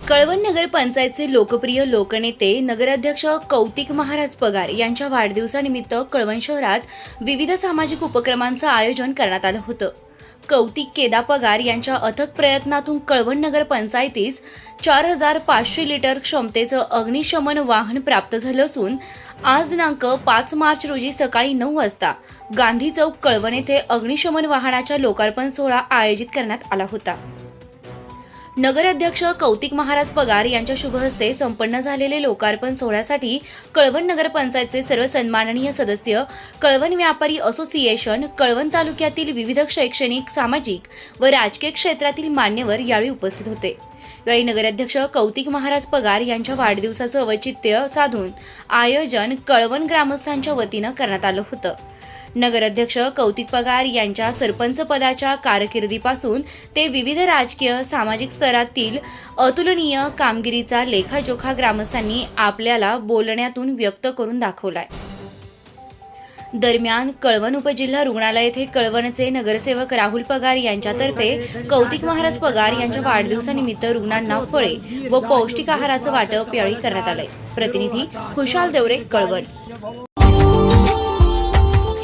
कळवण नगर पंचायतचे लोकप्रिय लोकनेते नगराध्यक्ष कौतिक महाराज पगार यांच्या वाढदिवसानिमित्त कळवण शहरात विविध सामाजिक उपक्रमांचं आयोजन करण्यात आलं होतं. कौतिक केदा पगार यांच्या अथक प्रयत्नातून कळवण नगर पंचायतीस चार हजार पाचशे लिटर क्षमतेचं अग्निशमन वाहन प्राप्त झालं असून आज दिनांक पाच मार्च रोजी सकाळी नऊ वाजता गांधी चौक कळवण येथे अग्निशमन वाहनाच्या लोकार्पण सोहळा आयोजित करण्यात आला होता. नगराध्यक्ष कौतिक महाराज पगार यांच्या शुभहस्ते संपन्न झालेले लोकार्पण सोहळ्यासाठी कळवण नगरपंचायतचे सर्व सन्माननीय सदस्य कळवण व्यापारी असोसिएशन कळवण तालुक्यातील विविध शैक्षणिक सामाजिक व राजकीय क्षेत्रातील मान्यवर यावेळी उपस्थित होते. यावेळी नगराध्यक्ष कौतिक महाराज पगार यांच्या वाढदिवसाचं औचित्य साधून आयोजन कळवण ग्रामस्थांच्या वतीनं करण्यात आलं होतं. नगराध्यक्ष कौतिक पगार यांच्या सरपंच पदाच्या कारकिर्दीपासून ते विविध राजकीय सामाजिक स्तरातील अतुलनीय कामगिरीचा लेखाजोखा ग्रामस्थांनी आपल्याला बोलण्यातून व्यक्त करून दाखवलाय. दरम्यान कळवण उपजिल्हा रुग्णालय येथे कळवणचे नगरसेवक राहुल पगार यांच्यातर्फे कौतिक महाराज पगार यांच्या वाढदिवसानिमित्त रुग्णांना फळे व पौष्टिक आहाराचं वाटप यावेळी करण्यात आलंय. प्रतिनिधी खुशाल देवरे कळवण.